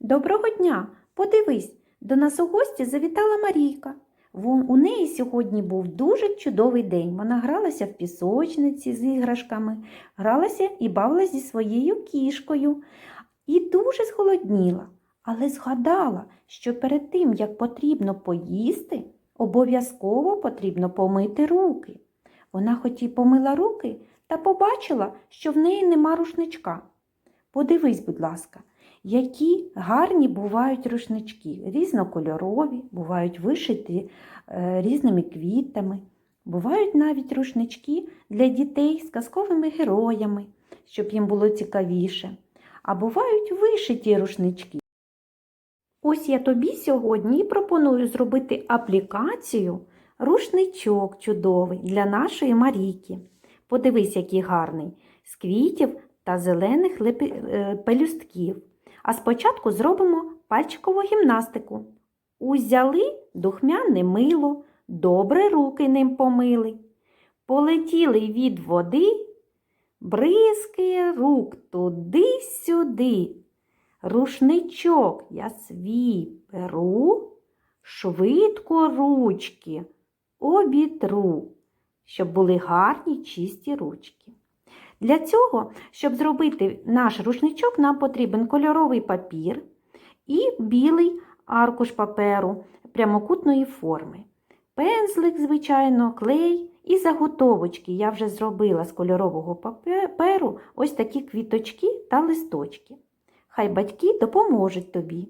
Доброго дня! Подивись, до нас у гості завітала Марійка. Вон у неї сьогодні був дуже чудовий день. Вона гралася в пісочниці з іграшками, гралася і бавилася зі своєю кішкою. І дуже зголодніла, але згадала, що перед тим, як потрібно поїсти, обов'язково потрібно помити руки. Вона хоч і помила руки та побачила, що в неї нема рушничка. Подивись, будь ласка, які гарні бувають рушнички, різнокольорові, бувають вишиті е, різними квітами. Бувають навіть рушнички для дітей з казковими героями, щоб їм було цікавіше. А бувають вишиті рушнички. Ось я тобі сьогодні пропоную зробити аплікацію рушничок чудовий для нашої Марійки. Подивись, який гарний, з квітів та зелених е, пелюстків. А спочатку зробимо пальчикову гімнастику. Узяли духмяне мило, добре руки ним помили. Полетіли від води, бризки рук туди-сюди. Рушничок я свій беру, швидко ручки обітру, щоб були гарні чисті ручки. Для цього, щоб зробити наш рушничок, нам потрібен кольоровий папір і білий аркуш паперу прямокутної форми. Пензлик, звичайно, клей і заготовочки. Я вже зробила з кольорового паперу ось такі квіточки та листочки. Хай батьки допоможуть тобі.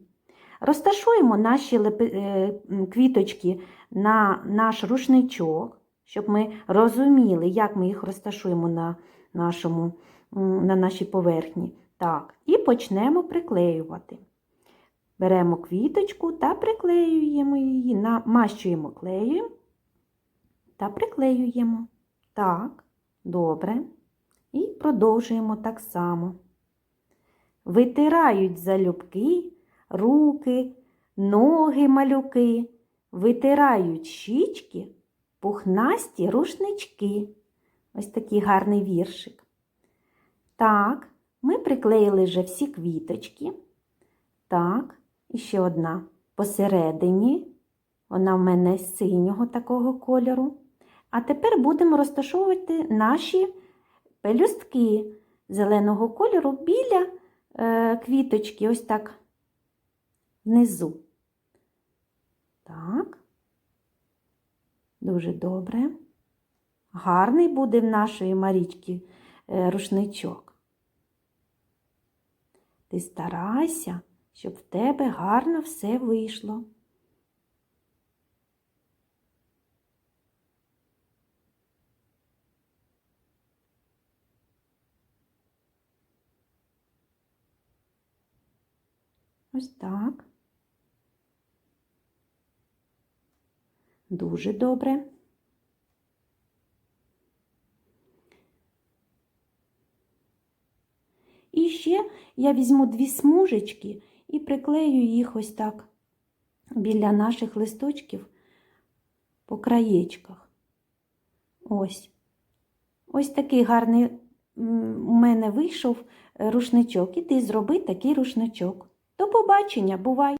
Розташуємо наші е, квіточки на наш рушничок, щоб ми розуміли, як ми їх розташуємо на, нашому, на нашій поверхні. Так, і почнемо приклеювати. Беремо квіточку та приклеюємо її, намащуємо клеєм та приклеюємо. Так, добре. І продовжуємо так само. Витирають залюбки руки, ноги малюки, витирають щічки, пухнасті рушнички. Ось такий гарний віршик. Так, ми приклеїли вже всі квіточки. Так, і ще одна посередині. Вона в мене синього такого кольору. А тепер будемо розташовувати наші пелюстки зеленого кольору біля е, квіточки, ось так внизу. Так, дуже добре. Гарний буде в нашої Марічки е, рушничок. Ти старайся, щоб в тебе гарно все вийшло. Ось так. Дуже добре. І ще я візьму дві смужечки і приклею їх ось так біля наших листочків по краєчках. Ось. Ось такий гарний у мене вийшов рушничок. І ти зроби такий рушничок. До побачення, бувай!